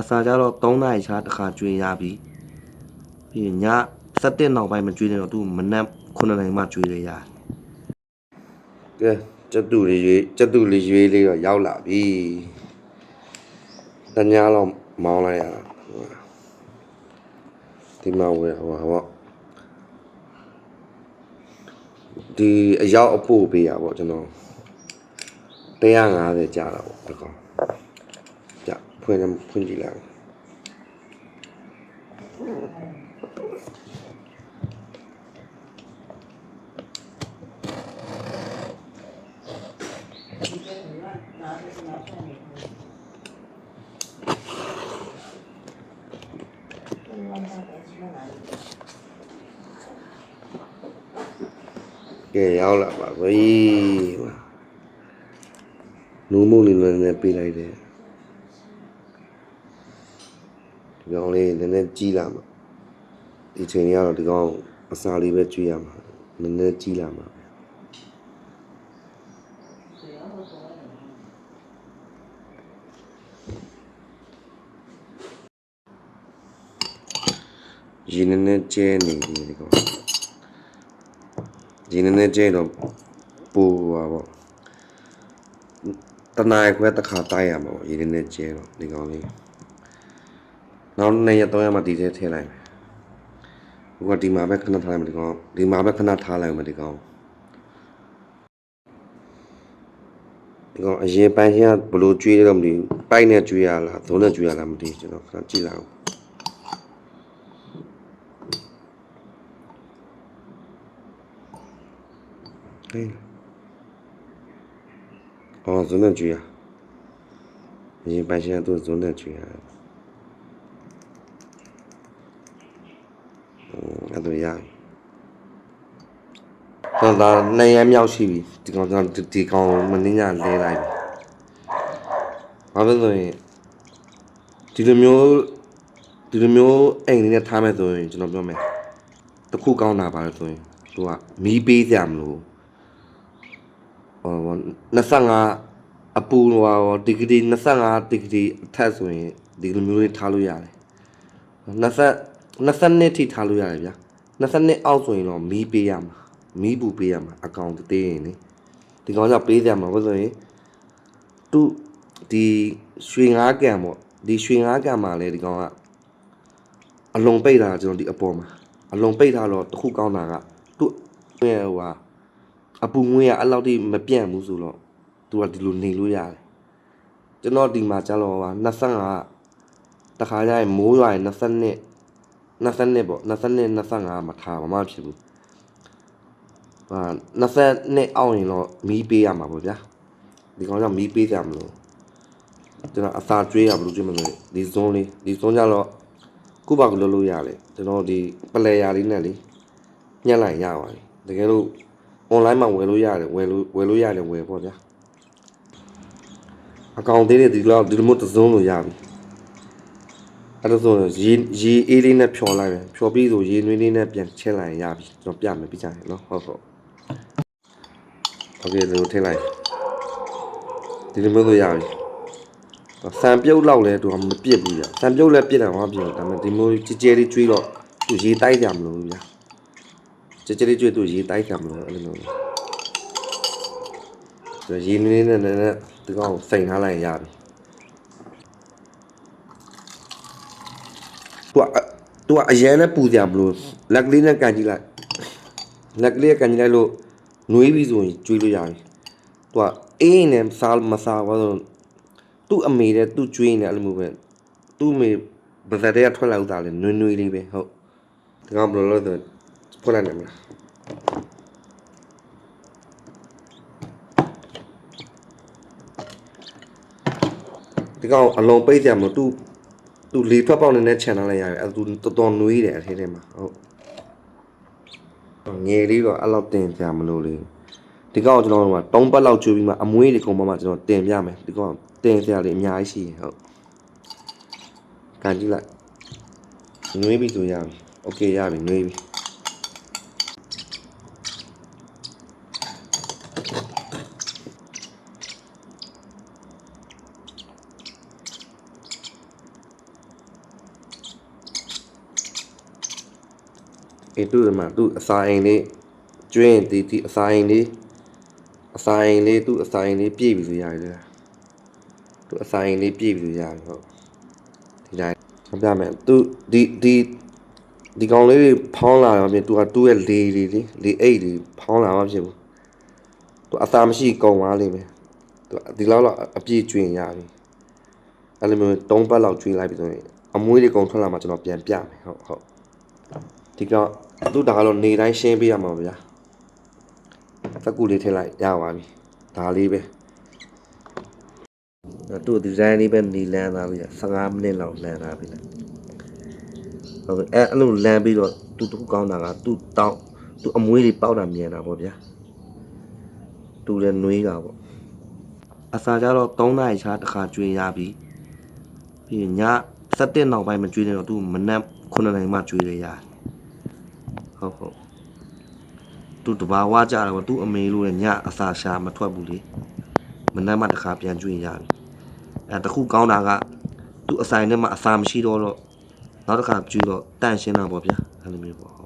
အစာကြတော့3နာရီခြားတစ်ခါကျွေးရပြီပြီးရင်ည7နောက်ပိုင်းမကျွေးနေတော့သူမနက်9နာရီမှကျွေးရရတယ်ကဲကျက်တူလေးရွေးကျက်တူလေးရွေးလေးတော့ရောက်လာပြီတညာလောက်မောင်းလိုက်ရတာဒီမှာဝယ်ဟိုဟောဒီအရောက်အဖို့ပေးရပေါ့ကျွန်တော်150ကြာတာပေါ့ဒီကောင် ကြဖွင့်ဖွင့်ကြည့်လိုက်ကဲရောက်လာပါပြီနူးမို့လေးလည်းနည်းနည်းပေးလိုက်တယ် ဒီကောင်လေးနည်းနည်းကြီးလာမှာဒီချိန်ကြီးကတော့ဒီကောင်အစာလေးပဲကျွေးရမှာနည်းနည်းကြီးလာမှာရင်းနည်းနည်းကျဲနေပြီဒီကောင်ဒီနည်းနည်းကျဲတော့ပူပါပေါ့တနားခွဲတစ်ခါတိုက်ရမှာပေါ့ဒီနည်းနည်းကျဲတော့ဒီကောင်လေး နောက်နေ့ရက်တော့ရမှဒီထဲထည့်လိုက်မယ်ဟိုကဒီမှာပဲခဏထားလိုက်မယ်ဒီကောင်ဒီမှာပဲခဏထားလိုက်မယ်ဒီကောင်ဒီကောင်အရင်ပိုင်းချင်းကဘလို့ကျွေးတယ်တော့မသိဘူးပိုက်နဲ့ကျွေးရလားသုံးနဲ့ကျွေးရလားမသိဘူးကျွန်တော်ခဏကြည့်လိုက်အောင်ဟေးအော်ဇွန်းနဲ့ကျွေးရအရင်ပိုင်းချင်းကသူဇွန်းနဲ့ကျွေးရတယ် အဲ့ဒါရပြီတော့ဒါနှစ်ရက်မြောက်ရှိပြီဒီကောင်ကျွန်တော်ဒီကောင်မင်းညလဲလိုက်ပြီဘာလို့လဲဆိုရင်ဒီလိုမျိုးဒီလိုမျိုးအိမ်လေးနဲ့ထားမယ်ဆိုရင်ကျွန်တော်ပြောမယ်တစ်ခုကောင်းတာပါလို့ဆိုရင်သူကမီးပေးကြမလို့ဟော25အပူဟောဒီဂရီ25ဒီဂရီအထက်ဆိုရင်ဒီလိုမျိုးလေးထားလို့ရတယ်20 20ထိထားလို့ရတယ်ဗျာ 20အောက်ဆိုရင်တော့မီးပေးရမှာမီးပူပေးရမှာအကောင်သေးရင်လေဒီကောင်ကြောင့်ပေးကြမှာဘာလို့ဆိုရင်သူဒီရွှေငါးကန်ပေါ့ဒီရွှေငါးကန်မှာလေဒီကောင်ကအလုံးပိတ်တာကျွန်တော်ဒီအပေါ်မှာအလုံးပိတ်ထားတော့တစ်ခုကောင်းတာကသူ့ရဲ့ဟိုဟာအပူငွေးကအဲ့လောက်ထိမပြန့်ဘူးဆိုတော့သူကဒီလိုနေလို့ရတယ်ကျွန်တော်ဒီမှာကျတော့ဟာ25တခါကျရင်မိုးရွာရင်22 22ပေါ့22 25မှာထားမှာမဖြစ်ဘူးဟာ22အောက်ရင်တော့မီးပေးရမှာပေါ့ဗျာဒီကောင်ကြောင့်မီးပေးကြမလို့ကျွန်တော်အစာကျွေးရမလို့ကျွေးမလို့ဒီဇွန်းလေးဒီဇွန်းကြတော့ခုပါကလို့လို့ရတယ်ကျွန်တော်ဒီပလဲယာလေးနဲ့လေညှက်လိုက်ရပါတယ်တကယ်လို့ online မှာဝယ်လို့ရတယ်ဝယ်လို့ဝယ်လို့ရတယ်ဝယ်ပေါ့ဗျာအကောင့်သေးတွေဒီလောက်ဒီလိုမျိုးတစ်စုံလို့ရပြီ အဲ့ဒါဆိုရင်ရေရေအေးလေးနဲ့ဖြော်လိုက်မယ်ဖြော်ပြီးဆိုရေနွေးလေးနဲ့ပြန်ချက်လိုက်ရင်ရပြီကျွန်တော်ပြမယ်ပြကြရင်နော်ဟုတ်ဟုတ်โอเคဒီလိုထည့်လိုက်ဒီလိုမျိုးလို့ရပြီဆံပြုတ်လောက်လဲသူကမပြစ်ဘူးဗျဆံပြုတ်လဲပြစ်တယ်ဟောပြစ်တယ်ဒါပေမဲ့ဒီမျိုးကြဲကြဲလေးကျွေးတော့သူရေတိုက်ကြမလို့ဗျာကြဲကြဲလေးကျွေးသူရေတိုက်ကြမလို့အဲ့လိုမျိုးဆိုရေနွေးလေးနဲ့လည်းဒီကောင်စိန်ထားလိုက်ရင်ရပြီ သူကသူကအရင်နဲ့ပူကြမလို့လက်ကလေးနဲ့ကန်ကြည့်လိုက်လက်ကလေးကန်ကြည့်လိုက်လို့နွေးပြီဆိုရင်ကျွေးလို့ရပြီသူကအေးနဲ့စားမစားဘာလို့သူ့အမေတဲ့သူ့ကျွေးနေအဲ့လိုမျိုးပဲသူ့အမေဗဇက်တဲ့ကထွက်လာဥသားလေနွေးနွေးလေးပဲဟုတ်ဒီကောင်ဘယ်လိုလဲဆိုဖွင့်လိုက်နိုင်မလားဒီကောင်အလုံးပိတ်ကြမလို့သူ့ သူလေထွက်ပေါက်နေတဲ့ channel လိုက်ရတယ်အဲသူတော်တော်နွေးတယ်အထဲထဲမှာဟုတ်ငယ်လေးတော့အဲ့လောက်တင်ပြမလို့လေဒီကောင်ကျွန်တော်တို့က၃ပတ်လောက်ကျွေးပြီးမှအမွေးတွေကုန်မှမှကျွန်တော်တင်ပြမယ်ဒီကောင်တင်ပြလေးအများကြီးရှိရင်ဟုတ်ကန်ကြည့်လိုက်နွေးပြီဆိုရပြီโอเคရပြီနွေးပြီ အေးသူ့မှာသူ့အစာအိမ်လေးကျွင်းတီတီအစာအိမ်လေးအစာအိမ်လေးသူ့အစာအိမ်လေးပြည့်ပြီဆိုရတယ်လေသူ့အစာအိမ်လေးပြည့်ပြီဆိုရတယ်ဟုတ်ဒီတိုင်းဆက်ပြမယ်သူဒီဒီဒီကောင်လေးတွေဖောင်းလာတော့ပြင်သူကသူ့ရဲ့လေတွေလေလေအိတ်တွေဖောင်းလာမှဖြစ်ဘူးသူအစာမရှိကုန်သွားလိမ့်မယ်သူဒီလောက်တော့အပြည့်ကျွင်းရပြီအဲ့လိုမျိုး၃ပတ်လောက်ကျွင်းလိုက်ပြီဆိုရင်အမွှေးတွေကုန်ထွက်လာမှကျွန်တော်ပြန်ပြမယ်ဟုတ်ဟုတ်ဒီကောင် သူ့ဒါကတော့နေတိုင်းရှင်းပေးရမှာပါဗျာစက်ကူလေးထည့်လိုက်ရပါပြီဒါလေးပဲအဲ့သူ့ဒီဇိုင်းလေးပဲနေလန်းသားပြီ15မိနစ်လောက်လန်းသားပြီလားဟုတ်ကဲ့အဲ့အဲ့လိုလန်းပြီးတော့သူ့တခုကောင်းတာကသူ့တောင်းသူ့အမွေးတွေပေါက်တာမြင်တာပေါ့ဗျာသူလည်းနှွေးတာပေါ့အစာကြတော့3နာရီခြားတစ်ခါကျွေးရပြီပြီးရင်ည7နောက်ပိုင်းမကျွေးနေတော့သူမနက်9နာရီမှကျွေးရရတယ် ဟုတ်ဟုတ်သူတဘာဝကြတော့သူ့အမေလို့လည်းညအစာရှာမထွက်ဘူးလေမနက်မှတစ်ခါပြန်ကျွေးရပြီအဲတခုကောင်းတာကသူ့အဆိုင်ထဲမှာအစာမရှိတော့တော့နောက်တစ်ခါကျွေးတော့တန့်ရှင်းတာပေါ့ဗျာအဲ့လိုမျိုးပေါ့ဟုတ်